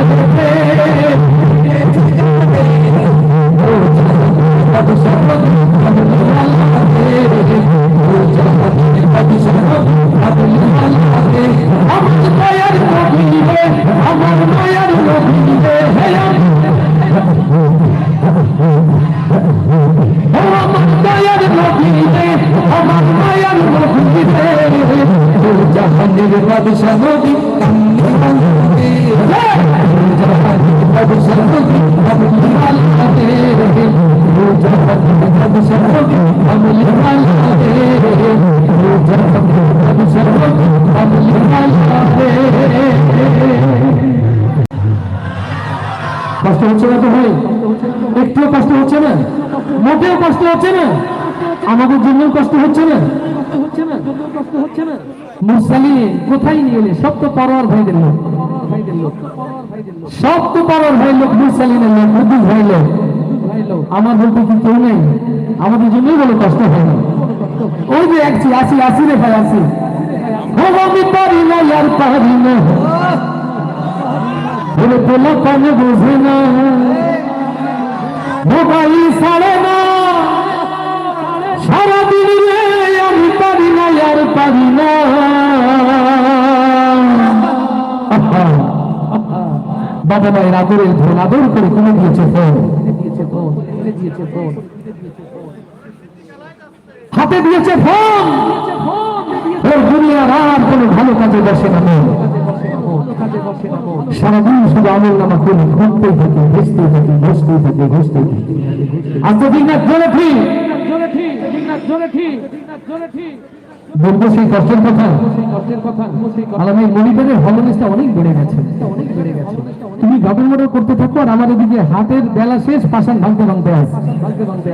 আমার কষ্ট হচ্ছে না তো ভাই? একটুও কষ্ট হচ্ছে না? মোটেও কষ্ট হচ্ছে না? আমাদের জন্য কষ্ট হচ্ছে না? মুরসালি, কোথায় নিয়ে এলে? সব তো পরোয়ার ভাইদের লোক। সব তো পরোয়ার ভাই লোক, মুরসালিনের লোক মুদুল ভাই লোক। আমার বলতে কি কেউ নেই? আমাদের জন্যই বলে কষ্ট হয় না। ওই যে একছি আসি আসি রে ভাই, আসি। আমি পারি না আর পারি না। বলো কেন বোঝে না? মোবাইল ছাড়ে না। সারাদিন রে আমি পারি না, আর পারি না। বাবা মায়ের আদরের ধন আদর করে কিনে দিয়েছে ফোন। হাতে দিয়েছে ফোন। ওর দুনিয়ার আর কোনো ভালো কাজে বসে না মন। সারাদিন শুধু আমল নামা করি ঘুরতেই থাকি ঘুষতেই থাকি ঘুষতেই থাকি ঘুষতেই থাকি। আজ দিন না জোরে ঠিক। বলব সেই কষ্টের কথা। আলামের মনিটরের হলনেসটা অনেক বেড়ে গেছে। তুমি ডাবল করতে থাকো আর আমার এদিকে হাতের বেলা শেষ পাশান ভাঙতে ভাঙতে আস। ভাঙতে ভাঙতে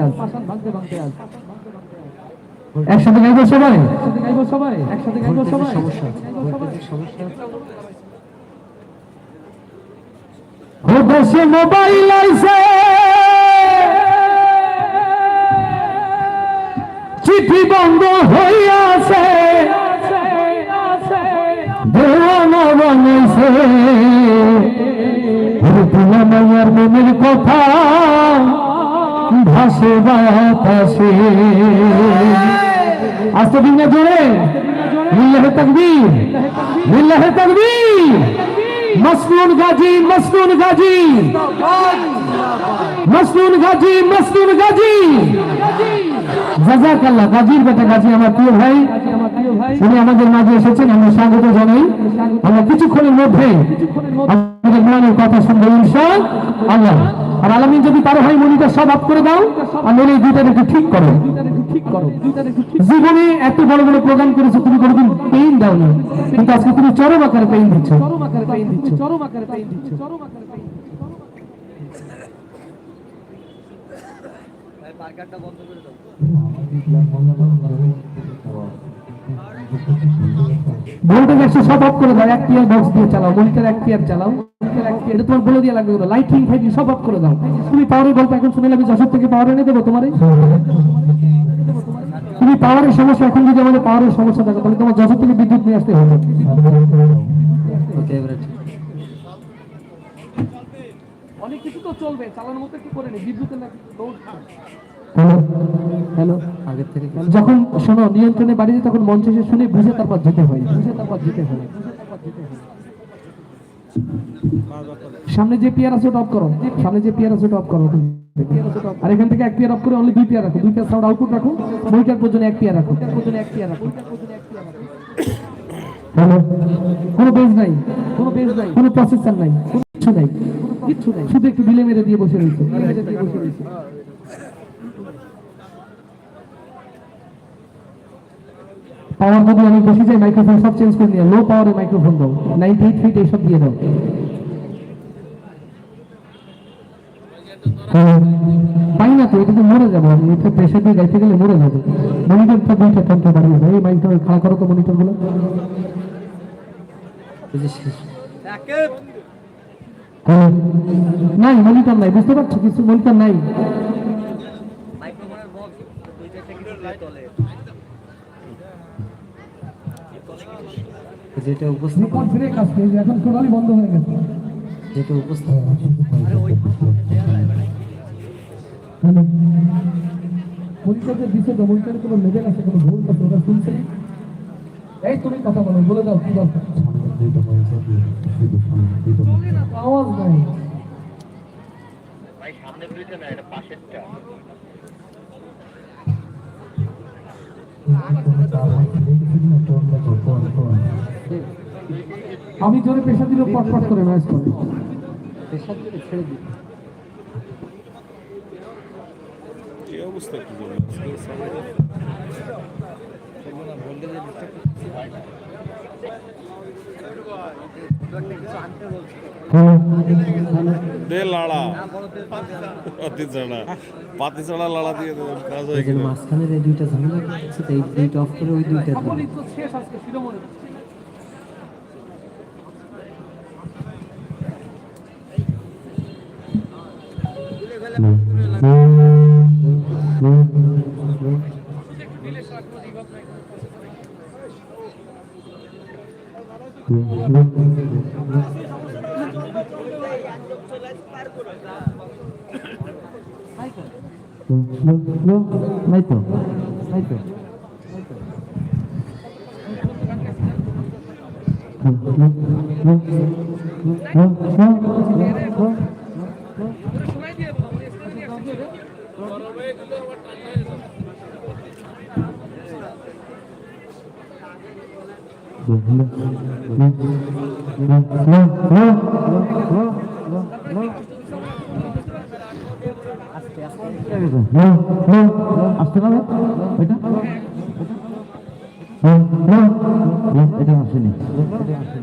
একসাথে গাইবো সবাই? গাইবো সবাই। একসাথে গাইবো সবাই। ও দেশে মোবাইল আইছে। চিঠি বন্ধ হইয়াছে। দেওয়ানা বানাইছে। মাইয়ার মনের কথা ভাসে বাতাসে। আস্তে দিন জোরে। লিল্লাহে তাকবীর। লিল্লাহে তাকবীর। মসনুন গাজী মসনুন গাজী। মসনুন গাজী মসনুন গাজী। জাজাকাল্লাহ গাজীর বেটা গাজী আমার প্রিয় ভাই। উনি আমাদের মাঝে এসেছেন, আমরা স্বাগত জানাই। আমরা কিছুক্ষণের মধ্যে আমাদের মনের কথা শুনব ইনশা আল্লাহ আর আলামিন যদি পারো হয় মনিটা সব আপ করে দাও, আর নইলে এই দুইটার একটু ঠিক করো। জীবনে এত বড় বড় প্রোগ্রাম করেছ, তুমি কোনোদিন পেইন দাও না। কিন্তু আজকে তুমি চরম আকারে পেইন দিচ্ছ। চরম আকারে সব অফ করে দাও, এক টিয়ার বক্স দিয়ে চালাও, মনিটর এক টিয়ার চালাও। এটা তোমার বলে দিয়ে লাগবে লাইটিং ফাইটিং সব অফ করে দাও। তুমি পাওয়ারের গল্প এখন শুনে লাগবে যশোর থেকে পাওয়ার এনে দেবো তোমার। তুমি পাওয়ারের সমস্যা এখন যদি আমাদের পাওয়ারের সমস্যা দেখো তাহলে তোমার যশোর থেকে বিদ্যুৎ নিয়ে আসতে হবে। অনেক কিছু তো চলবে চালানোর মতো কি করে নি বিদ্যুতের হ্যালো হ্যালো আগের থেকে যখন শোনো নিয়ন্ত্রণে বাড়িতে তখন মঞ্চে এসে শুনে বুঝে তারপর যেতে হয়। বুঝে তারপর যেতে হয়। সামনে যে পেয়ার আছে ওটা অফ করো। সামনে যে পেয়ার আছে ওটা অফ করো। আর এখান থেকে এক পেয়ার অফ করে অনলি দুই পেয়ার রাখো। দুই পেয়ার সাউন্ড আউটপুট রাখো। মনিটর পর্যন্ত এক পেয়ার রাখো। এক পেয়ার রাখো কোনো বেজ নাই। কোনো বেজ নাই। কোনো প্রসেসর নাই। কিছু নাই। কিচ্ছু নাই। শুধু একটু ডিলে মেরে দিয়ে বসে রয়েছে ডিলে মেরে দিয়ে বসে রয়েছে পাওয়ার যদি আমি বেশি যাই মাইক্রোফোন সব চেঞ্জ করে নিয়ে লো পাওয়ারের মাইক্রোফোন দাও নাইনটি এইট ফিট এইসব দিয়ে দাও। হ্যাঁ, পাই না তো এটা তো মরে যাব এটা প্রেশার দিয়ে গাইতে গেলে মরে যাব। মনিটর তো দুইটা তন্ত্র বাড়িয়ে দেয় এই মাইকটা খাড়া করো তো হ্যাঁ। নাই মনিটর নাই বুঝতে পারছ? কিছু মনিটর নাই মাইক্রোফোনের বক্স দুই চারটা কিছু দিয়ে তলে যেটা উপস্থিত ব্রেক আসছে এখন টোটালি বন্ধ হয়ে গেছে। যেটা উপস্থাপন পরীক্ষাতে দিছে তো পরীক্ষার কোনো লেভেল আছে কোনো ভুল আছে ওরা শুনছে এই তুমি কথা বলো বলে দাও কি দরকার? আওয়াজ নাই। ভাই সামনের দুইটা না এটা পাশেরটা। আমি জোরে পেশা দিলে পটপট করে ম্যাচ করে পেশার দিকে ছেড়ে দিই। এই অবস্থা কি করে? দে লাড়া। পাতি ছাড়া পাতি ছাড়া লাড়া দিয়ে দেবেন কাজ হয়ে এই গেল। মাঝখানের দুইটা ঝামেলা এই দুইটা অফ করে ওই দুইটা শেষ আজকে নাই তো নাই তো আসতে পারবে? এটা? এটা আসেনি আসছে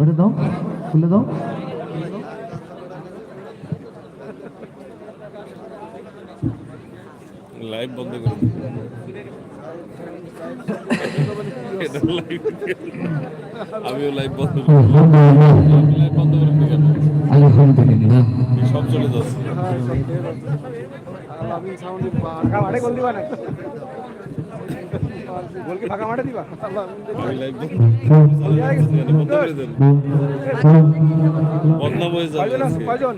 ওটা দাও খুলে দাও। লাইভ বন্ধ করে আমিও লাইভ বন্ধ করে লাইভ বন্ধ করে দিই কেন? আলহামদুলিল্লাহ সব চলে যাচ্ছে। ফাঁকা মাঠে গোল দিবা না গোল কি ফাঁকা মাঠে দিবা? বদনাম হয়ে যাবে। কয়জন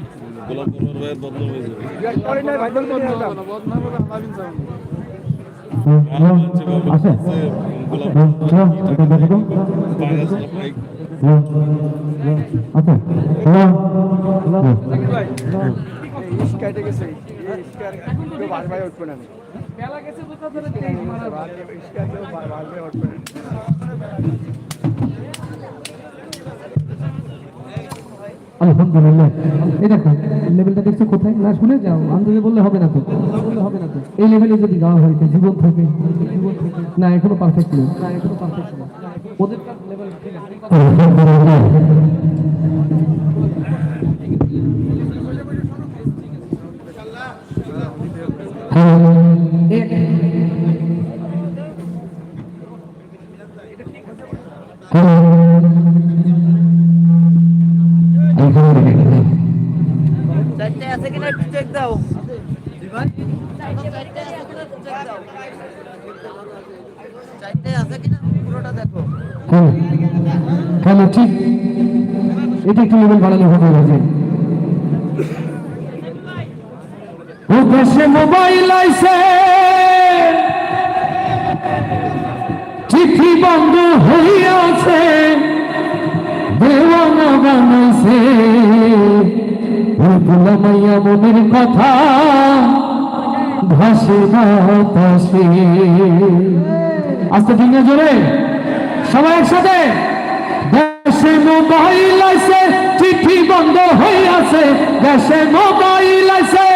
ভাইয়ের বদনাম হয়ে যাবে। বিরাট কোহলি নাই ভাই বল করে দিলাম আছে গোলাপ এটা দেখো তো ভাই আচ্ছা ভাই এই ইস কেটে গেছে ইস কেটে কেউ বাস উঠবে না না আলহামদুলিল্লাহ। এই দেখো, লেভেলটা দেখছ কোথায়? না শুনে যাও, আন্দোলনে বললে হবে না তো। হবে না এই লেভেলে যদি গাওয়া হয় জীবন থেকে না, এখনও পারফেক্ট না। এখনও পারফেক্ট লেভেল চারটে আছে কিনা একটু চেক দাও চারটে আছে কিনা পুরোটা দেখো হ্যাঁ হ্যালো ঠিক এটা একটু লেভেল বাড়ালে হবে রাজে ও দেশে মোবাইল আইছে চিঠি বন্ধ হইয়াছে দেওয়ানা বানাইছে। গোলামাইয়া মনের কথা, ভাসে বাতাসে আস্তে ঠিক জোরে? সবাই একসাথে? দেশে মোবাইল আছে, চিঠি বন্ধ হইয়াছে দেশে মোবাইল আছে।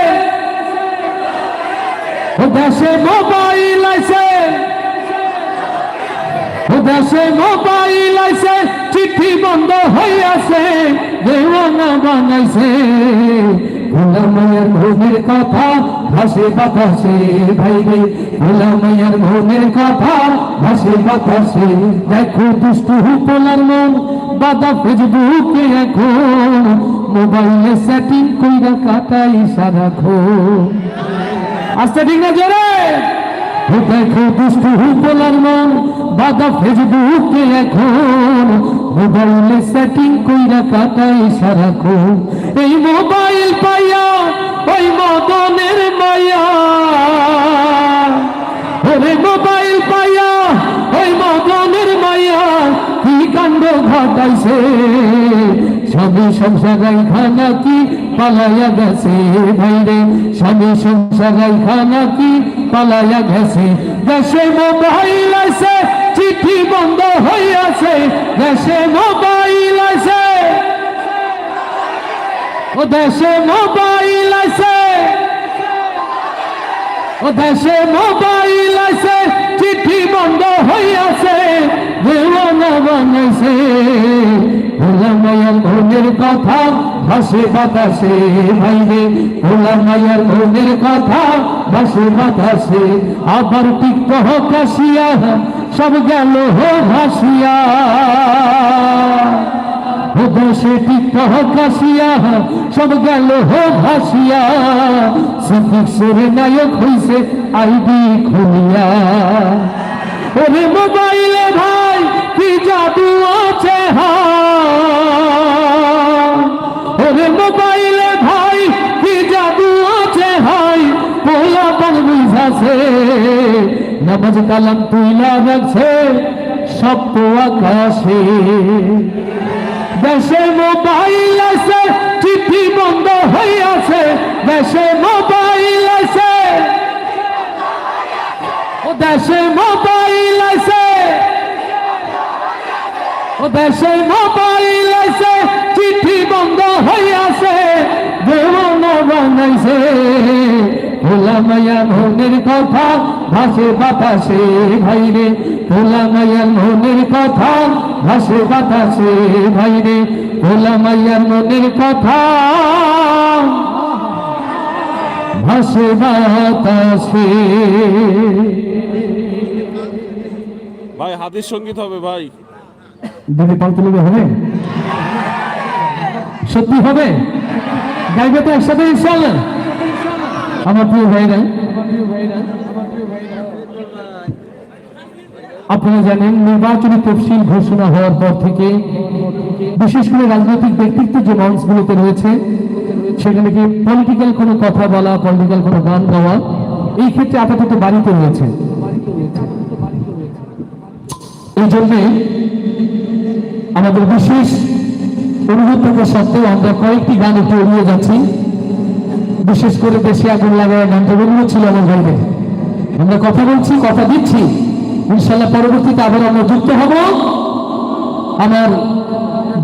দেশে মোবাইল আছে ও দেশে মোবাইল আছে চিঠি বন্ধ হইয়াছে দেওয়ানা বানাইছে। গোলামায়ের মনের কথা ভাসে বাতাসে, ভাই রে গোলামায়ের মনের কথা ভাসে বাতাসে। দেখো দুষ্টু পোলার মন, বাদা ফেসবুকে এখন। মোবাইলে সেটিং কইরা কাটাই সারাক্ষণ। আস্তে ঠিক না জোরে? দেখো দুষ্টু বলার মন বাদা ফেসবুকে এখন মোবাইলে সেটিং কইরা কাটাই সারাক্ষণ। এই মোবাইল পাইয়া, ওই মদনের মায়া। ওরে মোবাইল পাইয়া, ওই মদনের মায়া, কি কাণ্ড ঘটাইছে? স্বামী সংসারাই খানা কি পালাইয়া গেছে? ভাইরে, স্বামী সংসারাই খানা কি পালাইয়া গেছে? দেশে মোবাইল আছে চিঠি বন্ধ হইয়াছে, দেশে মোবাইল আছে। ও দেশে মোবাইল আছে। ও দেশে মোবাইল আছে, চিঠি বন্ধ হইয়াছে। দেওয়ানা বানাইছে ভোলা মায়ার মনের কথা ভাসে বাতাসে ভাইরে ভোলা মায়ার মনের কথা ভাসে বাতাসে। আবার টিকতে হোক আসিয়া সব গেল হো ভাসিয়া। দেশে টিকতে কাশিয়া, সব গেল হো ভাসিয়া। সিদ্দিক সুরে নায়ক হইছে আইবি খুলিয়া। কালাম তুইলা রাখছে সব আকাশে দেশে মোবাইল আছে, চিঠি বন্ধ হইয়াছে দেশে মোবাইল আছে। ও দেশে মোবাইল আছে। ও দেশে মোবাইল আছে, চিঠি বন্ধ হইয়াছে দেওয়ানা বানাইছে। ভোলা মায়া মনের কথা ভাসে বাতাসে ভাইরে ভোলা মায়ার মনের কথা। ভাসে বাতাসে ভাইরে ভোলা মায়ার মনের কথা। ভাসে বাতাসে। ভাই হাতের সংগীত হবে ভাই। দিদি পাল তুলে হবে? সত্যি হবে? গাইবে তো একসাথে ইনশাল্লাহ আমার আপনারা জানেন, নির্বাচনী তফসিল ঘোষণা হওয়ার পর থেকে বিশেষ করে রাজনৈতিক ব্যক্তিত্ব যে মঞ্চগুলোতে রয়েছে, সেখানে কি পলিটিক্যাল কোনো কথা বলা পলিটিক্যাল কোনো গান গাওয়া, এই ক্ষেত্রে আপাতত বাড়িতে রয়েছে। এই জন্যে আমাদের বিশেষ থাকা সত্ত্বেও আমরা কয়েকটি গান একটু এড়িয়ে যাচ্ছি। বিশেষ করে বেশি আগুন লাগায় অনুরোধ ছিল আমার ভাইদের। আমরা কথা বলছি, কথা দিচ্ছি। ইনশাল্লাহ পরবর্তীতে আবার আমরা যুক্ত হব। আমার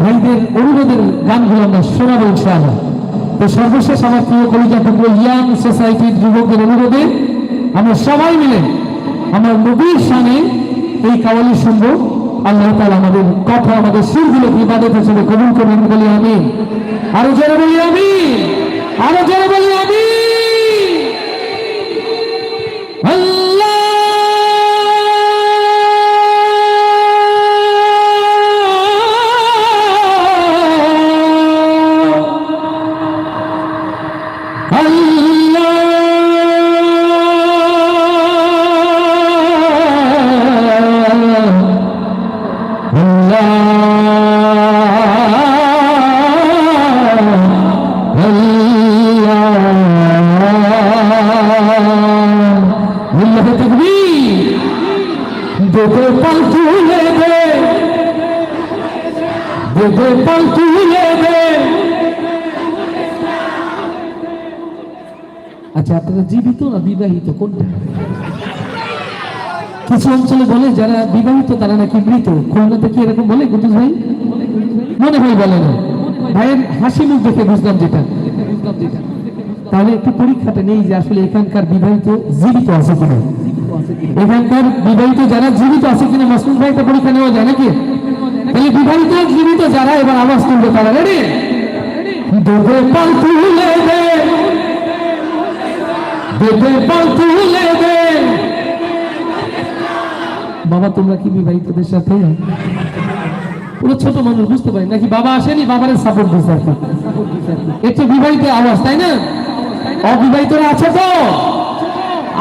ভাইদের অনুরোধের গানগুলো আমরা শোনাবো ইনশাআল্লাহ। তো সর্বশেষ আমার প্রিয় কলিজা টুকরো ইয়াং সোসাইটির যুবকদের অনুরোধে আমরা সবাই মিলে আমার নবীর সামনে এই কাওয়ালি শুনব। আল্লাহ তাআলা আমাদের কথা, আমাদের সুরগুলো ইবাদত হিসেবে কবুল করবেন বলি আমি আরও জোরে বলি আমি জোরে বলি আমি দে আচ্ছা আপনারা জীবিত না বিবাহিত? কোনটা? কিছু অঞ্চলে বলে যারা বিবাহিত, তারা নাকি মৃত। খুলনাতে কি এরকম বলে কুতুস ভাই? মনে হয় বলে না। ভাইয়ের হাসি মুখ দেখে বুঝলাম যেটা। তাহলে একটু পরীক্ষাটা নেই যে আসলে এখানকার বিবাহিত জীবিত আছে কিনা। এখানকার বিবাহিত যারা জীবিত আছে কিনা, মাসুম ভাই একটা পরীক্ষা নেওয়া যায় নাকি? তাহলে বিবাহিত, জীবিত যারা, এবার আওয়াজ তুলবে তারা। রেডি দেবে পাল তুলে দে। দেবে পাল তুলে দে। বাবা, তোমরা কি বিবাহিতদের সাথে? ওরা ছোট মানুষ বুঝতে পারি নাকি বাবা আসেনি? বাবারে সাপোর্ট দিচ্ছে আর কি। একটু বিবাহিত আওয়াজ, তাই না? অবিবাহিতরা আছে তো।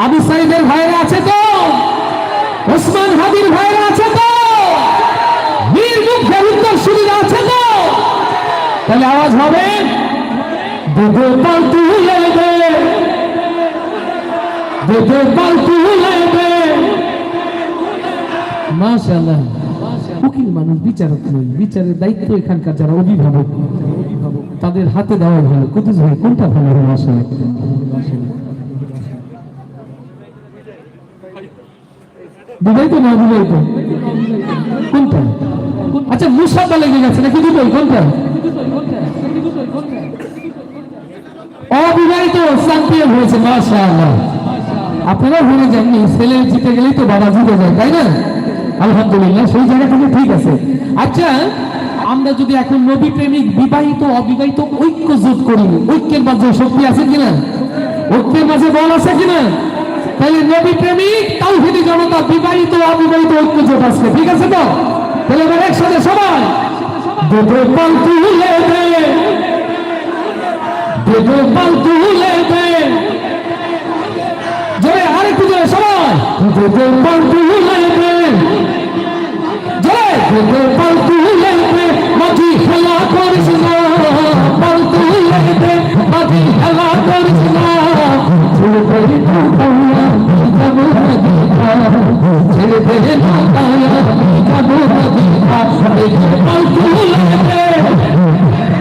আবু সাইদের ভাইরা আছে তো। ওসমান হাদির ভাইরা আছে তো বীর মুখের উত্তর সুবিধা আছে তো তাহলে আওয়াজ হবে? দুধে পাল্টু লেবে দুধে পাল্টু লেবে মাশাআল্লাহ। উকিল মানুষ, বিচারক নয় বিচারের দায়িত্ব এখানকার যারা অভিভাবক, তাদের হাতে দেওয়া ভালো কুতুজ ভাই, কোনটা ভালো হবে আসলে বিবাহিত না কোনটা? আচ্ছা মুসাফা লেগে গেছে নাকি দুটোই? কোনটা অবিবাহিত চ্যাম্পিয়ন হয়েছে, মাশাআল্লাহ। আপনারা ভুলে যাননি ছেলে জিতে গেলেই তো বাবা জিতে যায়, তাই না? আলহামদুলিল্লাহ, সেই জায়গা থেকে ঠিক আছে। আচ্ছা আমরা যদি এখন নবী প্রেমিক, বিবাহিত, অবিবাহিত ঐক্য জোট করি, ঐক্যের মাঝে শক্তি আছে কিনা? ঐক্যের মাঝে বল আছে কিনা? তাহলে নবী প্রেমিক, তাওহিদি জনতা, বিবাহিত, অবিবাহিত ঐক্য জোট আছে, ঠিক আছে তো? তাহলে একসাথে সবাই, দুটো পাল্টু লেবে দুটো পাল্টু লেবে জোরে আরেকটু জোরে সবাই। দুটো পাল্টু লেবে জোরে। দুটো পাল্টু লেবে মাঝি খেলা করিস না। পাল্টু লেবে মাঝি খেলা করিস না। ছেড়ে দে নৌকায়া যাব নদীয়া ছেড়ে দে নৌকায়া যাব নদীয়া পাল্টু লেবে দুটো পাল্টু লেবে মাঝে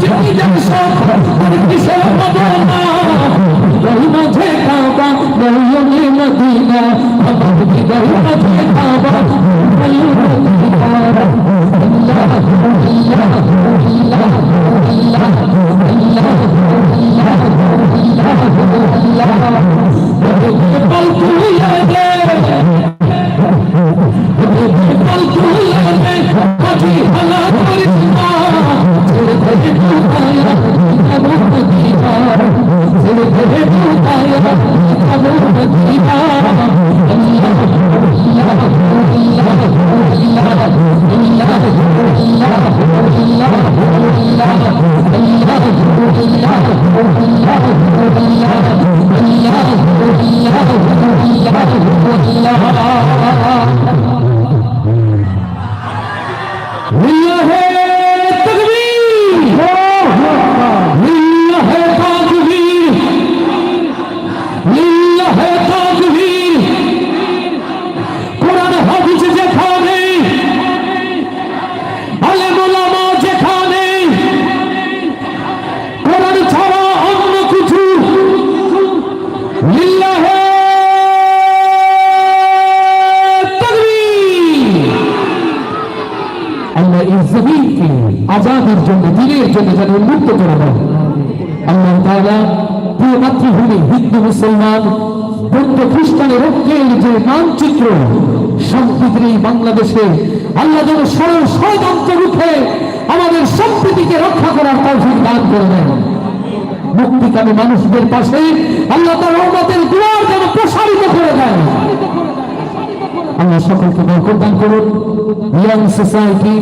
ছেড়ে দে নৌকায়া যাব মদিনা মদিনা আমার হৃদয় মাঝে কাবা পাল তুলে দে পাল তুলে দে এই আজাদের জন্য, দিনের জন্য যেন উন্মুক্ত করে দেয়। আল্লাহ তাআলা প্রিয় মাতৃভূমি হিন্দু, মুসলমান, বৌদ্ধ খ্রিস্টানের ঐক্যের যে মানচিত্র সম্প্রীতির এই বাংলাদেশে আল্লাহ যেন সরল ষড়যন্ত্র রূপে আমাদের সম্প্রীতিকে রক্ষা করার তৌফিক দান করে দেন। মুক্তিকামী মানুষদের পাশে আল্লাহ তার রহমতের দুয়ার যেন প্রসারিত করে দেন। আল্লাহ সকলকে বরকত দান করুন। ইয়াং সোসাইটি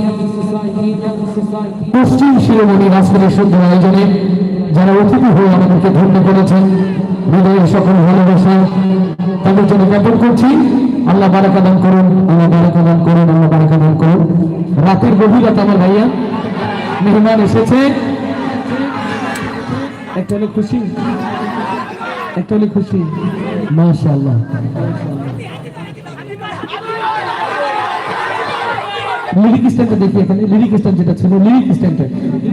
পশ্চিম শিরোমণি আজকের সুন্দর আয়োজনে যারা অতিথি হয়ে আমাদেরকে ধন্য করেছেন হৃদয়ের সকল ভালোবাসা তাদের জন্য জ্ঞাপন করছি। আল্লাহ বারাকা দান করুন, আল্লাহ বারাকা দান করুন, আল্লাহ বারাকা দান করুন। রাতের গভীরতা আমার ভাইয়া, মেহমান এসেছে। একটা হলে খুশি, একটা হলে খুশি। মাশাআল্লাহ। লিরিক স্ট্যান্ডটা দেখি এখানে লিরিক স্ট্যান্ড যেটা ছিল লিরিক স্ট্যান্ডটা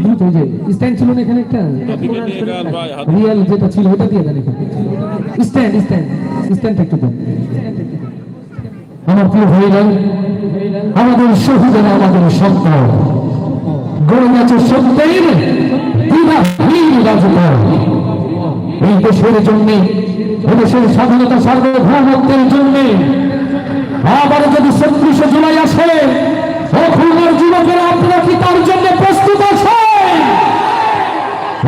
দ্রুত ওই যে স্ট্যান্ড ছিল না এখানে একটা? রিয়েল যেটা ছিল, ওটা দিয়ে দেন এখানে। স্ট্যান্ড স্ট্যান্ড স্ট্যান্ড একটু দেন। আমার প্রিয় ভাইরা, আমাদের শহীদেরা আমাদের সন্তান গড়ে গেছে সত্যের এই দেশের জন্য দেশের স্বাধীনতা সার্বভৌমত্বের জন্য, আবার যদি ছত্রিশে জুলাই আসে খুলনার যুবকেরা আপনারা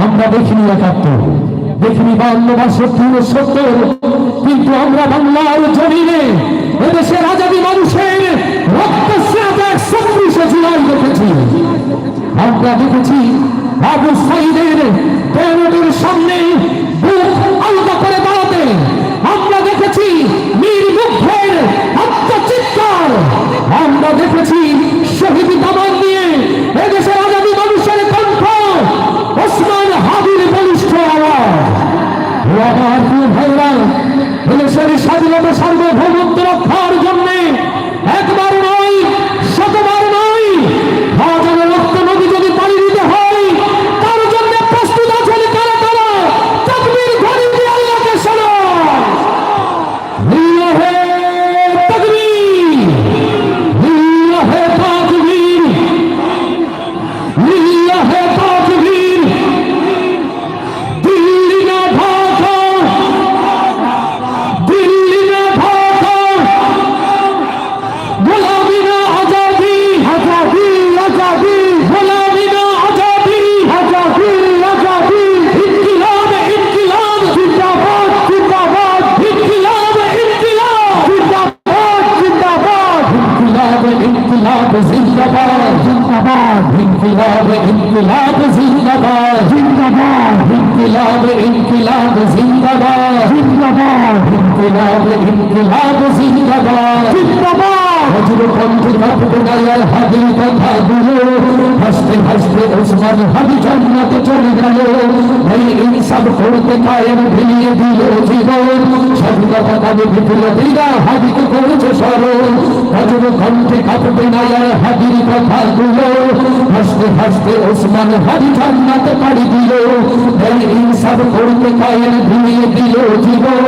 আমরা দেখিনি একাত্তর, দেখিনি বাল্য বাষট্টি উনসত্তর কিন্তু আমরা বাংলার জমিনে এদেশের আজাদি মানুষের রক্ত ছত্রিশে জুলাই দেখেছি। আমরা দেখেছি আবু সাইদের প্যারোডের সামনে বুক আমরা দেখেছি শহীদ কামান নিয়ে এদেশের আগামী মানুষের কণ্ঠ ওসমান হাবির বলিষ্ঠ আওয়াজ। আমার ভাইরা এদেশের কায়েম ভিলিয়ে দিল জীবন। স্বাধীনতা দাবি বিপুল দিলা হাদিকে করেছে স্মরণ। হজর গায়ার হাদির কথা গুলো হাসতে হাসতে ওসমান হাদি জান্নাতে পাড়ি দিল। ইনসাফ করতে কায়েম ভিলিয়ে দিল জীবন।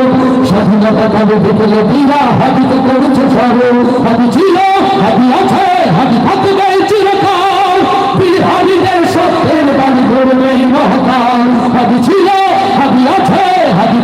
স্বাধীনতা দাবি বিপুল দিলা হাদিকে করেছে স্মরণ। হাদি ছিল হাদি আছে হাদি থাকবে চিরকাল। বিহারীদের সত্যের বাণী করবে মহকাল। হাদি ছিল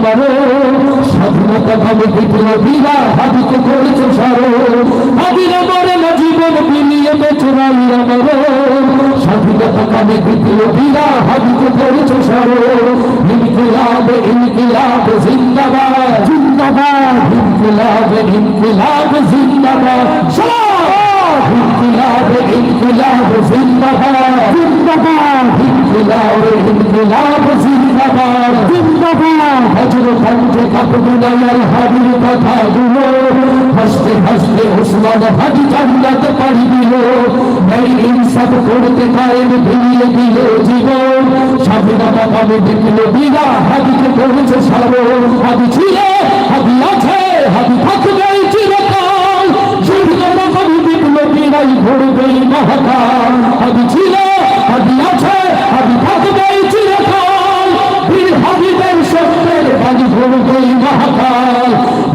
আমারও স্বাধীনতা ভাবে বিপ্লবীরা হাবিকে করেছে স্মরণ হাবিরা মরে না জীবন বিনিয়ে বেঁচে রই আমারও স্বাধীনতা ভাবে বিপ্লবীরা হাবিকে করেছে স্মরণ ইনকিলাব ইনকিলাব, জিন্দাবাদ। জিন্দাবাদ। ইনকিলাব ইনকিলাব, জিন্দাবাদ। সালাম ইনকিলাব ইনকিলাব, জিন্দাবাদ। জিন্দাবাদ। ইনকিলাব ইনকিলাব জিন্দাবাদ জিন্দাবাদ। হজর কণ্ঠে কাপড়ুলার হাবির কথা গুলো হাসতে হাসতে উসমান হাজি জান্নাত পাড়ি দিল। এই ইনসাফ করতে কায়েম ভিড়িয়ে দিল জীবন। স্বাধীনতা পাবে দেখল বিরা হাবিকে করেছে সাবন হাবি ছিল হাবি আছে হাবি থাকবে চিরকাল। স্বাধীনতা পাবে দেখল ছিল হাবি আছে হাবি থাকবে সত্যের বাড়ি ঘুরবে মহাকাল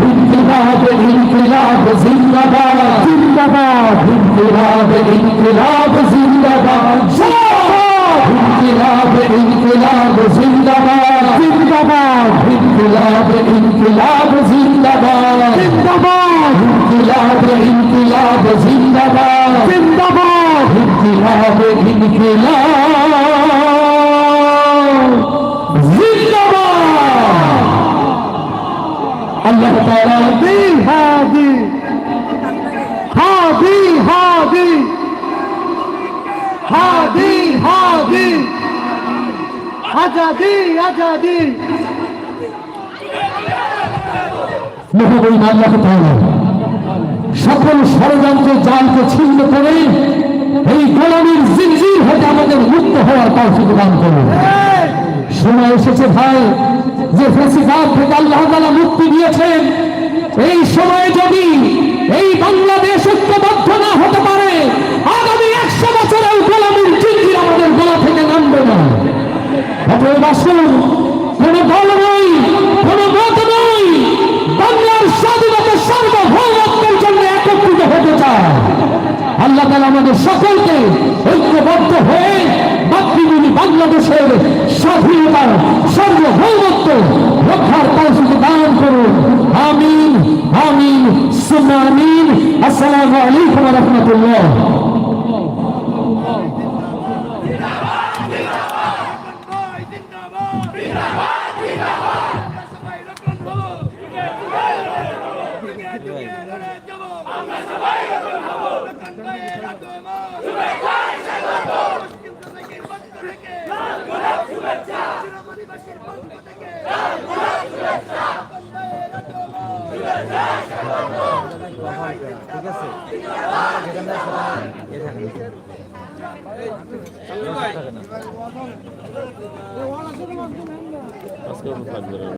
ইনকিলাব ইনকিলাব জিন্দাবাদ জিন্দাবাদ ইনকিলাব ইনকিলাব জিন্দাবাদ জিন্দাবাদ ইনকিলাব ইনকিলাব জিন্দাবাদ জিন্দাবাদ ইনকিলাব ইনকিলাব জিন্দাবাদ জিন্দাবাদ ইনকিলাব ইনকিলাব জিন্দাবাদ জিন্দাবাদ ইনকিলাব ইনকিলাব আল্লাহ তাআলা হাদি হাদি হাদি হাদি হাদি আজাদি আজাদি। মহাবীর আল্লাহ তাআলা সকল ষড়যন্ত্র জালকে ছিন্ন করে এই গোলামীর জিনজির হতে আমাদের মুক্ত হওয়ার তৌফিক দান করুন। সময় এসেছে ভাই। যে ফেসিবাদ থেকে আল্লাহ তাআলা মুক্তি দিয়েছেন, এই সময়ে যদি এই বাংলাদেশ ঐক্যবদ্ধ না হতে পারে, আগামী একশো বছরেও গোলামীর জিনজির আমাদের গলা থেকে নামবে না। অতএব আসুন, কোন দল নই কোন মত নই বাংলার স্বাধীনতা সার্বভৌমত্বের জন্য একত্রিত হতে চায়। আল্লাহ তালা আমাদের সকলকে ঐক্যবদ্ধ হয়ে বাংলাদেশের স্বাধীনতা সার্বভৌমত্ব রক্ষার তৌফিক দান করুন। আমিন আমিন সুমানিন আসসালামু আলাইকুম রাহমাতুল্লাহ। না